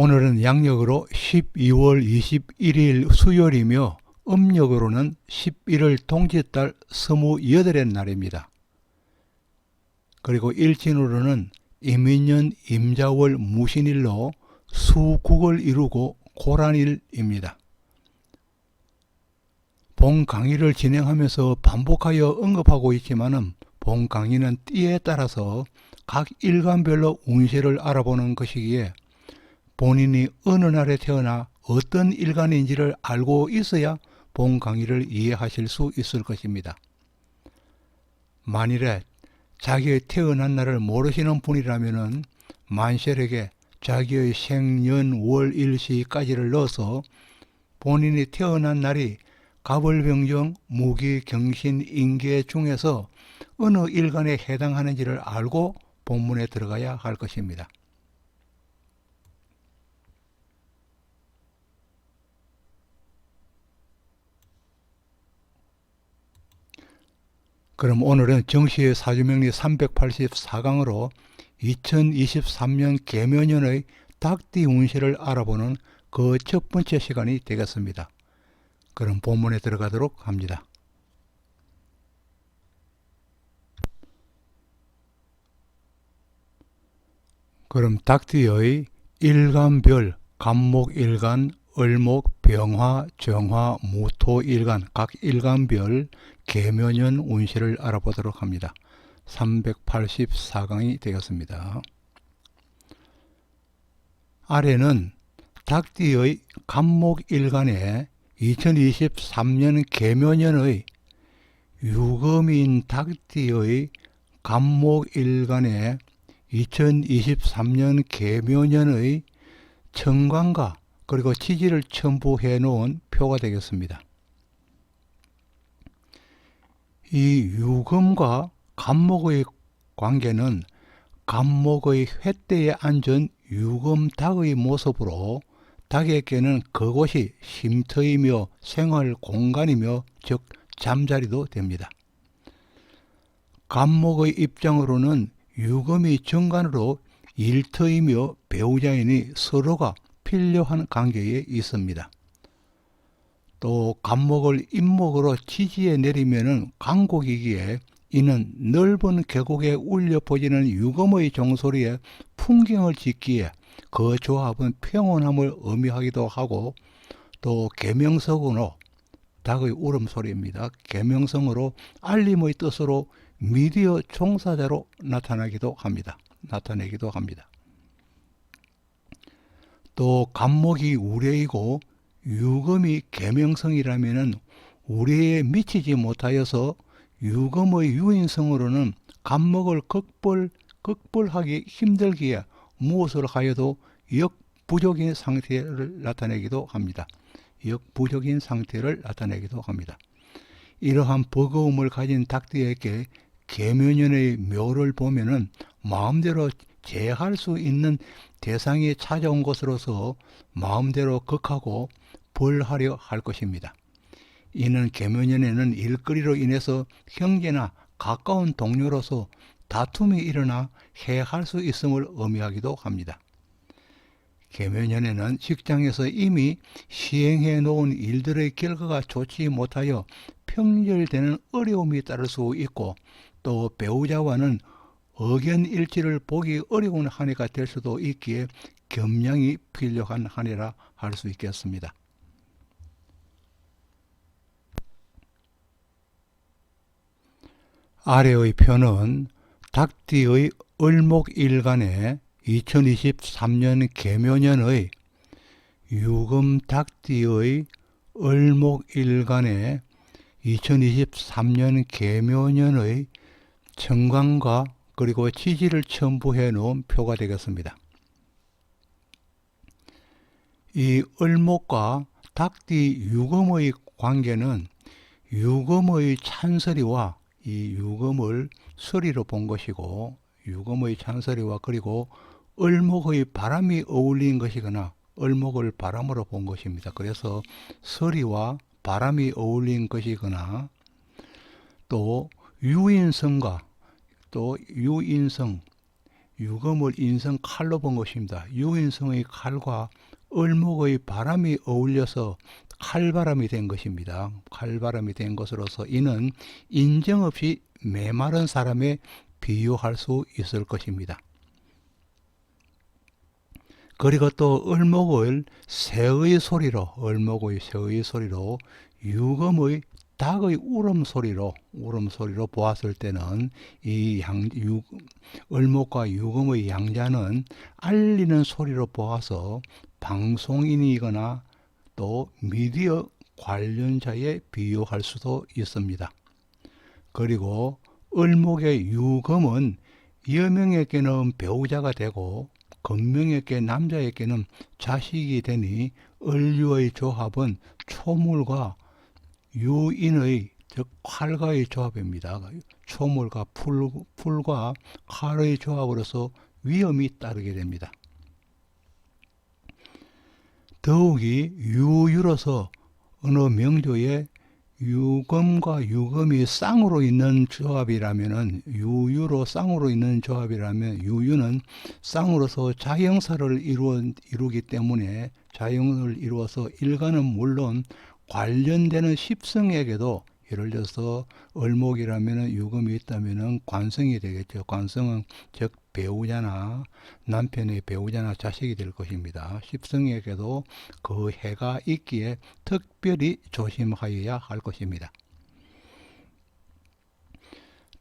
오늘은 양력으로 12월 21일 수요일이며 음력으로는 11월 동짓달 28의 날입니다. 그리고 일진으로는 이민년 임자월 무신일로 수국을 이루고 고란일입니다. 본 강의를 진행하면서 반복하여 언급하고 있지만은 본 강의는 띠에 따라서 각 일간별로 운세를 알아보는 것이기에 본인이 어느 날에 태어나 어떤 일간인지를 알고 있어야 본 강의를 이해하실 수 있을 것입니다. 만일에 자기의 태어난 날을 모르시는 분이라면은 만셀에게 자기의 생년 월 일시까지를 넣어서 본인이 태어난 날이 갑을병정 무기 경신 인계 중에서 어느 일간에 해당하는지를 알고 본문에 들어가야 할 것입니다. 그럼 오늘은 정시의 사주명리 384강으로 2023년 개묘년의 닭띠 운세를 알아보는 그 첫 번째 시간이 되겠습니다. 그럼 본문에 들어가도록 합니다. 그럼 닭띠의 일간별, 간목일간, 을목, 병화, 정화, 무토일간 각 일간별 개묘년 운세를 알아보도록 합니다. 384강이 되었습니다. 아래는 닭띠의 간목일간에 2023년 개묘년의 유금인 닭띠의 간목일간에 2023년 개묘년의 청관과 그리고 치지를 첨부해 놓은 표가 되겠습니다. 이 유금과 간목의 관계는 간목의 횟대에 앉은 유금 닭의 모습으로 닭에게는 그곳이 쉼터이며 생활 공간이며 즉 잠자리도 됩니다. 간목의 입장으로는 유금이 정관으로 일터이며 배우자이니 서로가 필요한 관계에 있습니다. 또 간목을 임목으로 지지에 내리면은 강곡이기에 이는 넓은 계곡에 울려 퍼지는 유금의 종소리에 풍경을 짓기에 그 조합은 평온함을 의미하기도 하고 또 계명성으로 닭의 울음소리입니다. 계명성으로 알림의 뜻으로 미디어 종사자로 나타나기도 합니다. 나타내기도 합니다. 또 간목이 우레이고 유금이 계명성이라면은 우레에 미치지 못하여서 유금의 유인성으로는 간목을 극벌 극벌하기 힘들기에 무엇을 하여도 역부족인 상태를 나타내기도 합니다. 역부족인 상태를 나타내기도 합니다. 이러한 버거움을 가진 닭띠에게 계묘년의 묘를 보면은 마음대로 제할 수 있는 대상이 찾아온 것으로서 마음대로 극하고 벌하려 할 것입니다. 이는 계묘년에는 일거리로 인해서 형제나 가까운 동료로서 다툼이 일어나 해할 수 있음을 의미하기도 합니다. 계묘년에는 직장에서 이미 시행해 놓은 일들의 결과가 좋지 못하여 평결되는 어려움이 따를 수 있고 또 배우자와는 의견 일치를 보기 어려운 한 해가 될 수도 있기에 겸양이 필요한 한 해라 할 수 있겠습니다. 아래의 표는 닭띠의 을목일간에 2023년 개묘년의 유금 닭띠의 을목일간에 2023년 개묘년의 청광과 그리고 지지를 첨부해 놓은 표가 되겠습니다. 이 을목과 닭띠 유금의 관계는 유금의 찬설이와 이 유금을 서리로 본 것이고 유금의 찬설이와 그리고 을목의 바람이 어울린 것이거나 을목을 바람으로 본 것입니다. 그래서 서리와 바람이 어울린 것이거나 또 유인성과 또 유인성 유금을 인성 칼로 본 것입니다. 유인성의 칼과 을목의 바람이 어울려서 칼바람이 된 것입니다. 칼바람이 된 것으로서 이는 인정 없이 메마른 사람에 비유할 수 있을 것입니다. 그리고 또 을목을 새의 소리로 을목의 새의 소리로 유금의 닭의 울음소리로 울음소리로 보았을 때는 이 양, 유, 을목과 유금의 양자는 알리는 소리로 보아서 방송인이거나 또 미디어 관련자에 비유할 수도 있습니다. 그리고 을목의 유금은 여명에게는 배우자가 되고 금명에게 남자에게는 자식이 되니 을유의 조합은 초물과 유인의 즉 칼과의 조합입니다. 초물과 풀, 풀과 칼의 조합으로서 위험이 따르게 됩니다. 더욱이 유유로서 어느 명조에 유금과 유금이 쌍으로 있는 조합이라면은 유유로 쌍으로 있는 조합이라면 유유는 쌍으로서 자형사를 이루어, 이루기 때문에 자형을 이루어서 일간은 물론 관련되는 십성에게도 예를 들어서 을목이라면 유금이 있다면 관성이 되겠죠. 관성은 즉 배우자나 남편의 배우자나 자식이 될 것입니다. 십성에게도 그 해가 있기에 특별히 조심하여야 할 것입니다.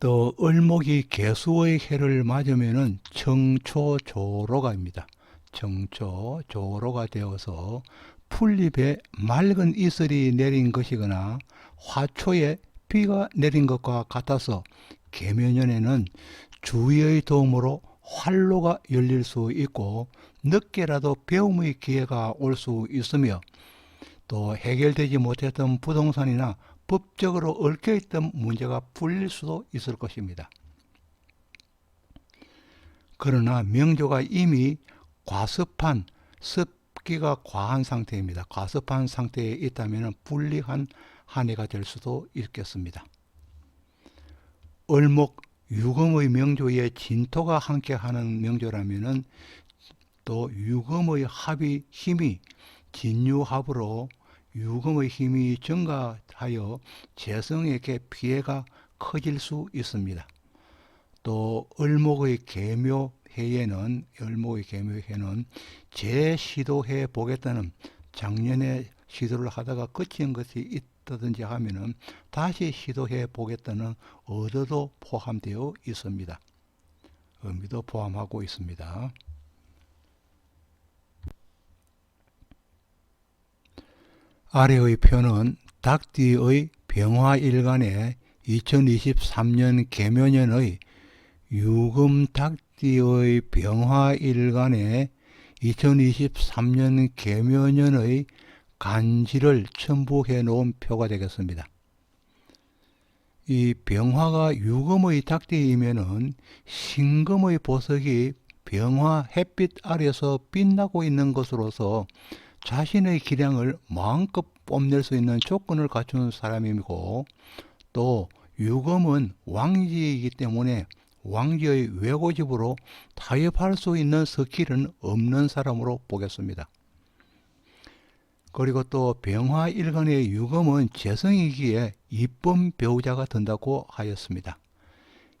또 을목이 개수의 해를 맞으면은 청초조로가입니다. 청초조로가 되어서 풀잎에 맑은 이슬이 내린 것이거나 화초에 비가 내린 것과 같아서 계면연에는 주의의 도움으로 활로가 열릴 수 있고 늦게라도 배움의 기회가 올 수 있으며 또 해결되지 못했던 부동산이나 법적으로 얽혀있던 문제가 풀릴 수도 있을 것입니다. 그러나 명조가 이미 과습한 습 기가 과한 상태입니다. 과습한 상태에 있다면 불리한 한 해가 될 수도 있겠습니다. 을목 유금의 명조에 진토가 함께하는 명조라면은 또 유금의 합이 힘이 진유합으로 유금의 힘이 증가하여 재성에게 피해가 커질 수 있습니다. 또 을목의 계묘 해에는 을목의 계묘 해는 재시도해 보겠다는 작년에 시도를 하다가 끝인 것이 있다든지 하면은 다시 시도해 보겠다는 의도도 포함되어 있습니다. 의미도 포함하고 있습니다. 아래의 표는 닭띠의 병화일간의 2023년 개묘년의 유금 닭띠의 병화일간의 2023년 개묘년의 간지를 첨부해 놓은 표가 되겠습니다. 이 병화가 유금의 닭띠이면은 신금의 보석이 병화 햇빛 아래서 빛나고 있는 것으로서 자신의 기량을 마음껏 뽐낼 수 있는 조건을 갖춘 사람이고 또 유금은 왕지이기 때문에 왕지의 외고집으로 타협할 수 있는 스킬은 없는 사람으로 보겠습니다. 그리고 또 병화 일간의 유금은 재성이기에 이쁜 배우자가 된다고 하였습니다.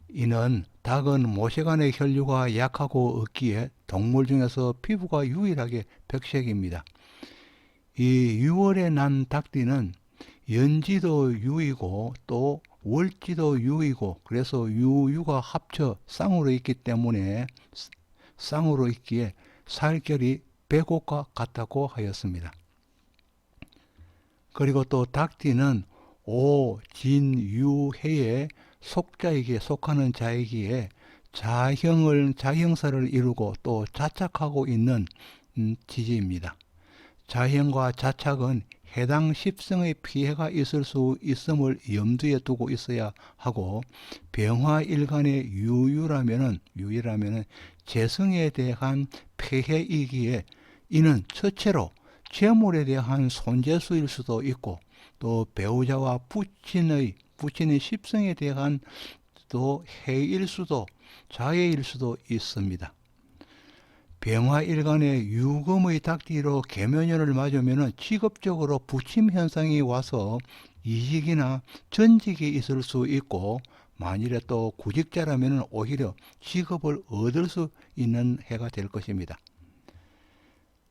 이는 닭은 모세간의 혈류가 약하고 없기에 동물 중에서 피부가 유일하게 백색입니다. 이 6월에 난 닭띠는 연지도 유이고 또 월지도 유이고 그래서 유유가 합쳐 쌍으로 있기 때문에 쌍으로 있기에 살결이 백옥과 같다고 하였습니다. 그리고 또 닭띠는 오, 진, 유, 해의 속자에게 속하는 자이기에 자형을 자형사를 이루고 또 자착하고 있는 음, 지지입니다. 자형과 자착은 해당 십성의 피해가 있을 수 있음을 염두에 두고 있어야 하고 병화 일간의 유유라면은 유유라면은 재성에 대한 폐해이기에 이는 첫째로 재물에 대한 손재수일 수도 있고 또 배우자와 부친의 부친의 십성에 대한 또 해일 수도 자해일 수도 있습니다. 병화일간의 유금의 닭띠로 계면연을 맞으면 직업적으로 부침 현상이 와서 이직이나 전직이 있을 수 있고 만일에 또 구직자라면 오히려 직업을 얻을 수 있는 해가 될 것입니다.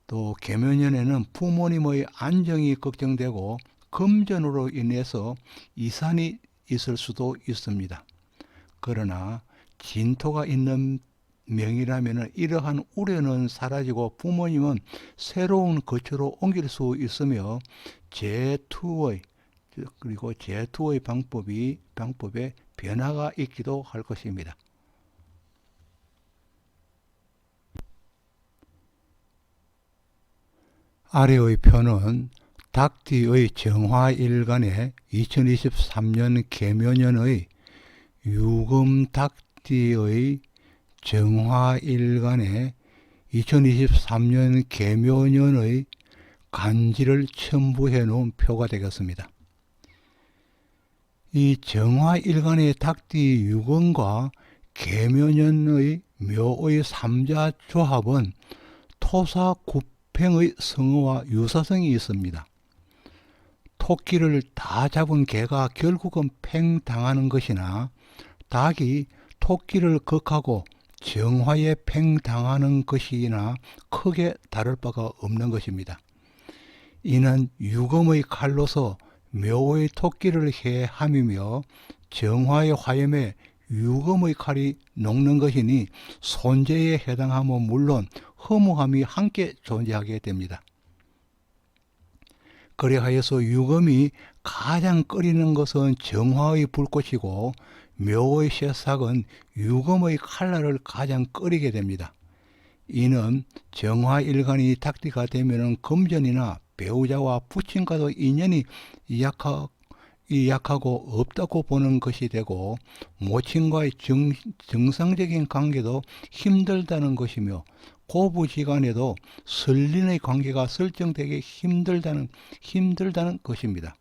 또 계면연에는 부모님의 안정이 걱정되고 금전으로 인해서 이산이 있을 수도 있습니다. 그러나 진토가 있는 명이라면 이러한 우려는 사라지고 부모님은 새로운 거처로 옮길 수 있으며 제2의 그리고 제2의 방법이 방법에 변화가 있기도 할 것입니다. 아래의 표는 닭띠의 정화일간의 2023년 개묘년의 유금 닭띠의 정화일간의 2023년 개묘년의 간지를 첨부해 놓은 표가 되겠습니다. 이 정화일간의 닭띠 유금과 개묘년의 묘의 삼자 조합은 토사 구팽의 성어와 유사성이 있습니다. 토끼를 다 잡은 개가 결국은 팽 당하는 것이나 닭이 토끼를 극하고 정화에 팽당하는 것이나 크게 다를 바가 없는 것입니다. 이는 유금의 칼로서 묘의 토끼를 해함이며 정화의 화염에 유금의 칼이 녹는 것이니 손재에 해당하면 물론 허무함이 함께 존재하게 됩니다. 그래하여서 유금이 가장 끓이는 것은 정화의 불꽃이고 묘의 새싹은 유금의 칼날을 가장 끓이게 됩니다. 이는 정화일간이 닭띠가 되면 금전이나 배우자와 부친과도 인연이 약하, 약하고 없다고 보는 것이 되고 모친과의 정, 정상적인 관계도 힘들다는 것이며 고부지간에도 설린의 관계가 설정되기 힘들다는 힘들다는 것입니다.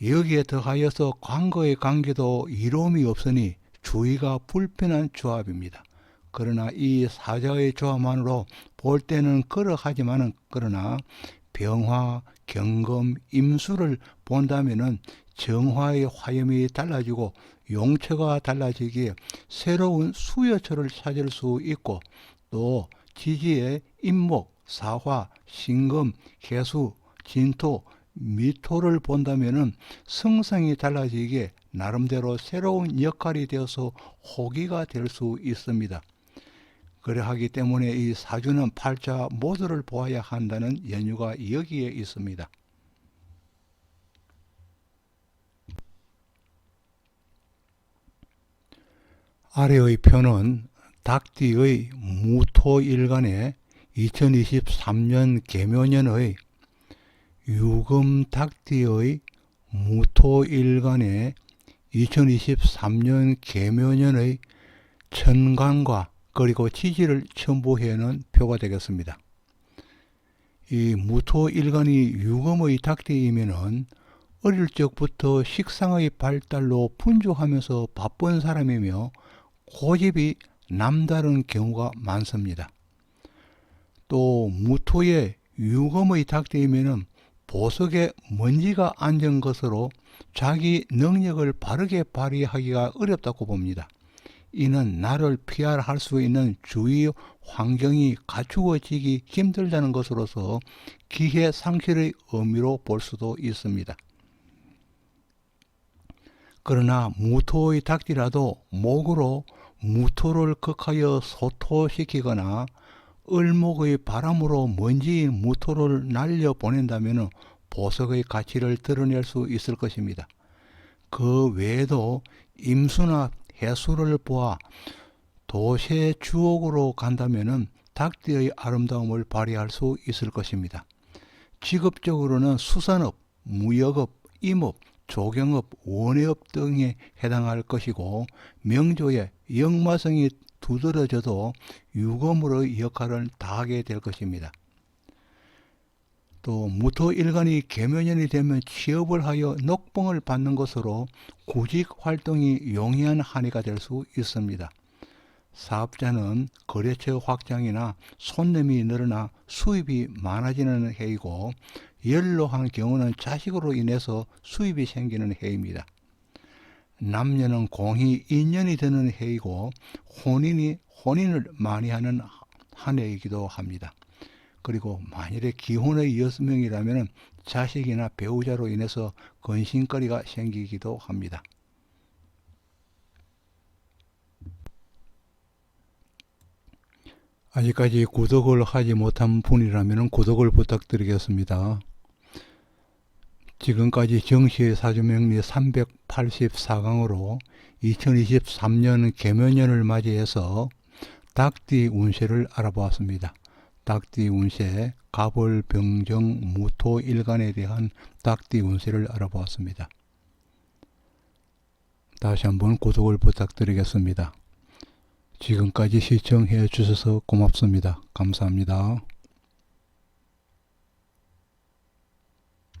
여기에 더하여서 과거의 관계도 이로움이 없으니 주의가 불편한 조합입니다. 그러나 이 사자의 조합만으로 볼 때는 그러하지만은 그러나 병화, 경금, 임수를 본다면은 정화의 화염이 달라지고 용처가 달라지기에 새로운 수요처를 찾을 수 있고 또 지지의 임목, 사화, 신금, 개수, 진토, 미토를 본다면은 성성이 달라지기에 나름대로 새로운 역할이 되어서 호기가 될 수 있습니다. 그래 하기 때문에 이 사주는 팔자 모두를 보아야 한다는 연유가 여기에 있습니다. 아래의 표는 닭띠의 무토일간의 2023년 개묘년의 유금 닭띠의 무토일간의 2023년 개묘년의 천간과 그리고 지지를 첨부해놓은 표가 되겠습니다. 이 무토일간이 유금의 닭띠이면은 어릴 적부터 식상의 발달로 분주하면서 바쁜 사람이며 고집이 남다른 경우가 많습니다. 또 무토의 유금의 닭띠이면은 보석에 먼지가 앉은 것으로 자기 능력을 바르게 발휘하기가 어렵다고 봅니다. 이는 나를 피할 수 있는 주위 환경이 갖추어지기 힘들다는 것으로서 기회 상실의 의미로 볼 수도 있습니다. 그러나 무토의 닭띠라도 목으로 무토를 극하여 소토시키거나 을목의 바람으로 먼지 무토를 날려 보낸다면 보석의 가치를 드러낼 수 있을 것입니다. 그 외에도 임수나 해수를 보아 도시의 주옥으로 간다면 닭띠의 아름다움을 발휘할 수 있을 것입니다. 직업적으로는 수산업, 무역업, 임업, 조경업, 원예업 등에 해당할 것이고 명조에 역마성이 두드러져도 유검으로 역할을 다하게 될 것입니다. 또 무토 일간이 계면연이 되면 취업을 하여 녹봉을 받는 것으로 구직 활동이 용이한 한 해가 될 수 있습니다. 사업자는 거래처 확장이나 손님이 늘어나 수입이 많아지는 해이고 연로한 경우는 자식으로 인해서 수입이 생기는 해입니다. 남녀는 공히 인연이 되는 해이고 혼인이 혼인을 많이 하는 한 해이기도 합니다. 그리고 만일에 기혼의 여성명이라면 자식이나 배우자로 인해서 근심거리가 생기기도 합니다. 아직까지 구독을 하지 못한 분이라면 구독을 부탁드리겠습니다. 지금까지 정시의 사주명리 384강으로 2023년 개면연을 맞이해서 닭띠 운세를 알아보았습니다. 닭띠 운세, 갑을, 병정, 무토, 일간에 대한 닭띠 운세를 알아보았습니다. 다시 한번 구독을 부탁드리겠습니다. 지금까지 시청해 주셔서 고맙습니다. 감사합니다.